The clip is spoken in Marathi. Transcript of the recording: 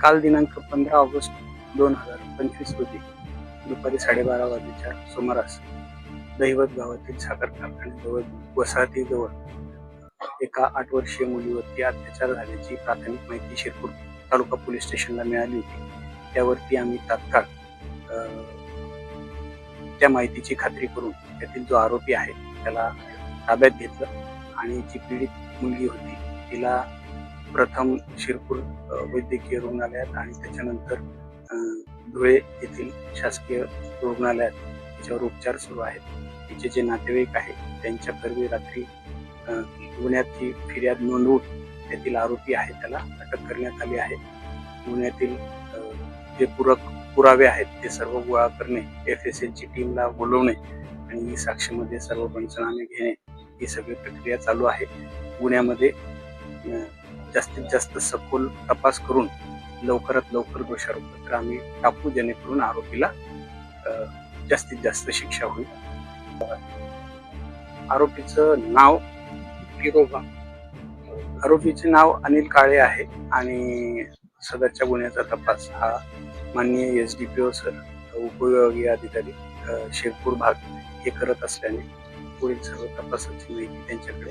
काल दिनांक पंधरा ऑगस्ट दोन हजार पंचवीस रोजी दुपारी साडेबारा वाजेच्या सुमारास दहिवत गावातील साखर कारखान्याजवळ वसाहतीजवळ एका आठ वर्षीय मुलीवरती अत्याचार झाल्याची प्राथमिक माहिती शिरपूर तालुका पोलीस स्टेशनला मिळाली होती. त्यावरती आम्ही तात्काळ त्या माहितीची खात्री करून त्यातील जो आरोपी आहे त्याला ताब्यात घेतलं आणि जी पीडित मुलगी होती तिला प्रथम शिरपूर वैद्यकीय रुग्णालयात आणि त्याच्यानंतर धुळे येथील शासकीय रुग्णालयात तिच्यावर उपचार सुरू आहेत. तिचे जे नातेवाईक आहेत त्यांच्या कर्वी रात्री अ, गुन्ह्याची फिर्याद नोंदवून त्यातील आरोपी आहे त्याला अटक करण्यात आली आहे. गुन्ह्यातील जे पूरक पुरावे आहेत ते सर्व गोळा करणे एफ एस एलची टीमला बोलवणे आणि साक्षीमध्ये सर्व पंचनामे घेणे ही सगळी प्रक्रिया चालू आहे. गुन्ह्यामध्ये जास्तीत जास्त सखोल तपास करून लवकरात लवकर दोषारोपपत्र आम्ही टाकू जेणेकरून आरोपीला जास्तीत जास्त शिक्षा होईल. आरोपीचं नाव किरोबा आरोपीचे नाव अनिल काळे आहे आणि सदरच्या गुन्ह्याचा तपास हा माननीय S D P O sir उपविभागीय अधिकारी शिरपूर भाग हे करत असल्याने पुढील सर्व तपासाची माहिती त्यांच्याकडे